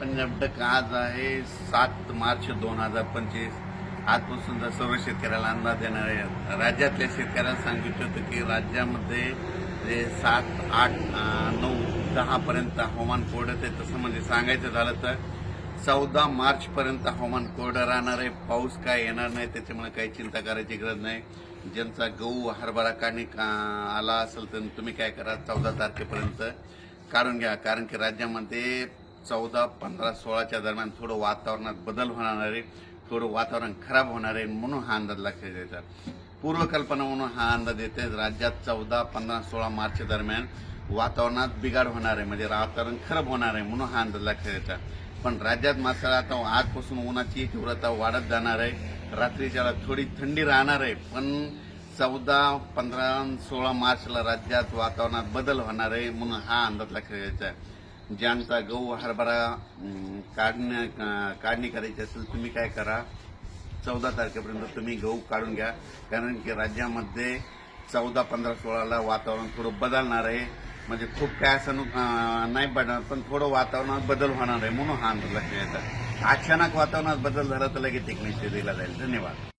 Punjab duck आज आहे सात मार्च दोन हजार पंचवीस? आजपासून जर सर्व शेतकऱ्याला अंदाज देणार आहे राज्यातल्या शेतकऱ्याला सांगितलं होतं की राज्यामध्ये जे सात आठ नऊ दहापर्यंत हवामान कोरडं आहे तसं म्हणजे सांगायचं झालं तर चौदा मार्चपर्यंत हवामान कोरडं राहणार आहे. पाऊस काय येणार नाही त्याच्यामुळे काही चिंता करायची गरज नाही. ज्यांचा गहू हरभरा काढणी का- आला असेल तर तुम्ही काय करा चौदा तारखेपर्यंत काढून घ्या. कारण की राज्यामध्ये चौदा पंधरा सोळाच्या दरम्यान थोडं वातावरणात बदल होणार आहे थोडं वातावरण खराब होणार आहे म्हणून हा अंदाज लक्षात द्यायचा पूर्वकल्पना म्हणून हा अंदाज येते राज्यात चौदा पंधरा सोळा मार्च दरम्यान वातावरणात बिघाड होणार आहे म्हणजे वातावरण खराब होणार आहे म्हणून हा अंदाज लक्षात द्यायचा पण राज्यात मात्र आता आजपासून उन्हाची तीव्रता वाढत जाणार आहे. रात्रीच्या वेळा थोडी थंडी राहणार आहे पण चौदा पंधरा सोळा मार्चला राज्यात वातावरणात बदल होणार आहे म्हणून हा अंदाज लक्षात घ्यायचा आहे ज्यांचा गहू हरभरा काढण्या काढणी करायची असेल तुम्ही काय करा. चौदा तारखेपर्यंत तुम्ही गहू काढून घ्या. कारण की राज्यामध्ये चौदा पंधरा सोळाला वातावरण थोडं बदलणार आहे. म्हणजे खूप काय असं नाही पडणार पण थोडं वातावरणात बदल होणार आहे म्हणून हा अंदाज घ्यायचा अचानक वातावरणात बदल झाला तर लगेच एक निश्चित दिला जाईल. धन्यवाद.